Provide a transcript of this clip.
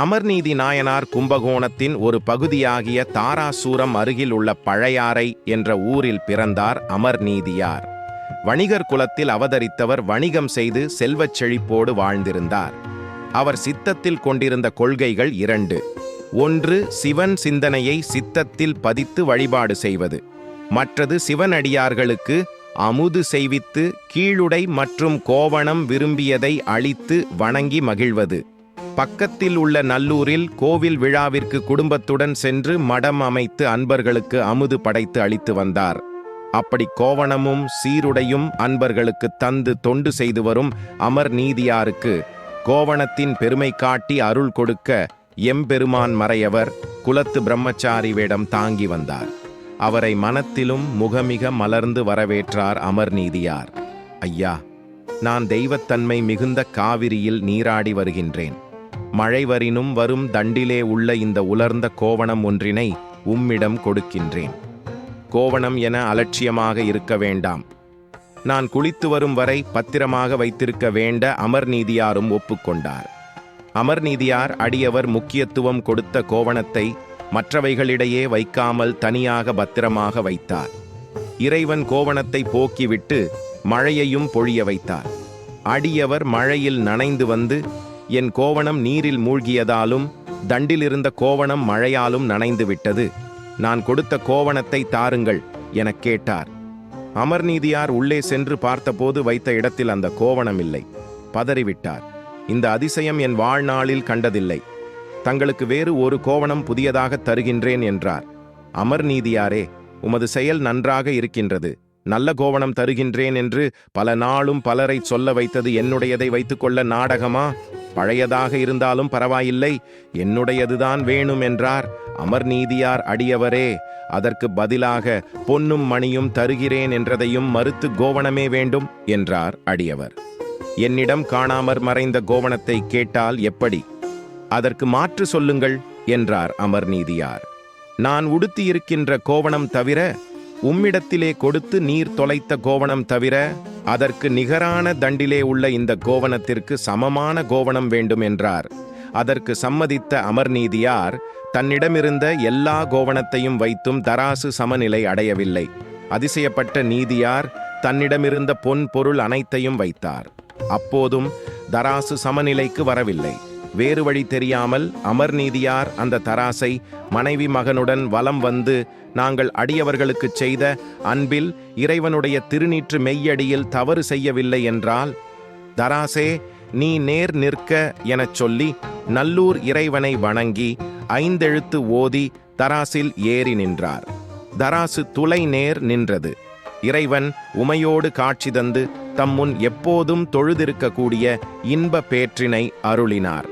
அமர்நீதி நாயனார் கும்பகோணத்தின் ஒரு பகுதியாகிய தாராசூரம் அருகில் உள்ள பழையாறை என்ற ஊரில் பிறந்தார் அமர்நீதியார். வணிகர் குலத்தில் அவதரித்தவர் வணிகம் செய்து செல்வச் செழிப்போடு வாழ்ந்திருந்தார். அவர் சித்தத்தில் கொண்டிருந்த கொள்கைகள் இரண்டு. ஒன்று சிவன் சிந்தனையை சித்தத்தில் பதித்து வழிபாடு செய்வது. மற்றது சிவனடியார்களுக்கு அமுது செய்வித்து கீழுடை மற்றும் கோவணம் விரும்பியதை அளித்து வணங்கி மகிழ்வது. பக்கத்தில் உள்ள நல்லூரில் கோவில் விழாவிற்கு குடும்பத்துடன் சென்று மடம் அமைத்து அன்பர்களுக்கு அமுது படைத்து அளித்து வந்தார். அப்படி கோவணமும் சீருடையும் அன்பர்களுக்கு தந்து தொண்டு செய்து வரும் அமர் நீதியாருக்கு கோவணத்தின் பெருமை காட்டி அருள் கொடுக்க எம்பெருமான் மறையவர் குலத்து பிரம்மச்சாரி வேடம் தாங்கி வந்தார். அவரை மனத்திலும் முகமிக மலர்ந்து வரவேற்றார் அமர் நீதியார். ஐயா நான் தெய்வத்தன்மை மிகுந்த காவிரியில் நீராடி வருகின்றேன். மழை வரினும் வரும் தண்டிலே உள்ள இந்த உலர்ந்த கோவணம் ஒன்றினை உம்மிடம் கொடுக்கின்றேன். கோவணம் என அலட்சியமாக இருக்க வேண்டாம். நான் குளித்து வரும் வரை பத்திரமாக வைத்திருக்க வேண்ட அமர்நீதியாரும் ஒப்புக்கொண்டார். அமர்நீதியார் அடியவர் முக்கியத்துவம் கொடுத்த கோவணத்தை மற்றவைகளிடையே வைக்காமல் தனியாக பத்திரமாக வைத்தார். இறைவன் கோவணத்தை போக்கிவிட்டு மழையையும் பொழிய வைத்தார். அடியவர் மழையில் நனைந்து வந்து என் கோவணம் நீரில் மூழ்கியதாலும் தண்டிலிருந்த கோவணம் மழையாலும் நனைந்து விட்டது. நான் கொடுத்த கோவணத்தை தாருங்கள் எனக் கேட்டார். அமர்நீதியார் உள்ளே சென்று பார்த்தபோது வைத்த இடத்தில் அந்த கோவணம் இல்லை. பதறிவிட்டார். இந்த அதிசயம் என் வாழ்நாளில் கண்டதில்லை. தங்களுக்கு வேறு ஒரு கோவணம் புதியதாக தருகின்றேன் என்றார். அமர்நீதியாரே உமது செயல் நன்றாக இருக்கின்றது. நல்ல கோவணம் தருகின்றேன் என்று பல நாளும் பலரை சொல்ல வைத்தது என்னுடையதை வைத்துக்கொள்ள நாடகமா? பழையதாக இருந்தாலும் பரவாயில்லை. என்னுடையதுதான் வேணும் என்றார் அமர்நீதியார் அடியவரே. அதற்கு பதிலாக பொன்னும் மணியும் தருகிறேன் என்றதையும் மறுத்து கோவணமே வேண்டும் என்றார் அடியவர். என்னிடம் காணாமற் மறைந்த கோவணத்தை கேட்டால் எப்படி? அதற்கு மாற்று சொல்லுங்கள் என்றார் அமர்நீதியார் நான் உடுத்தியிருக்கின்ற கோவணம் தவிர உம்மிடத்திலே கொடுத்து நீர் தொலைத்த கோவணம் தவிர அதற்கு நிகரான தண்டிலே உள்ள இந்த கோவணத்திற்கு சமமான கோவணம் வேண்டும் என்றார். அதற்கு சம்மதித்த அமர்நீதியார் தன்னிடமிருந்த எல்லா கோவணத்தையும் வைத்தும் தராசு சமநிலை அடையவில்லை. அதிசயப்பட்ட நீதியார் தன்னிடமிருந்த பொன் பொருள் அனைத்தையும் வைத்தார். அப்போதும் தராசு சமநிலைக்கு வரவில்லை. வேறு வழி தெரியாமல் அமர்நீதியார் அந்த தராசை மனைவி மகனுடன் வலம் வந்து நாங்கள் அடியவர்களுக்குச் செய்த அன்பில் இறைவனுடைய திருநீற்று மெய்யடியில் தவறு செய்யவில்லை என்றால் தராசே நீ நேர் நிற்க எனச் சொல்லி நல்லூர் இறைவனை வணங்கி ஐந்தெழுத்து ஓதி தராசில் ஏறி நின்றார். தராசு துளை நேர் நின்றது. இறைவன் உமையோடு காட்சி தந்து தம்முன் எப்போதும் தொழுதிருக்கக்கூடிய இன்ப பேற்றினை அருளினார்.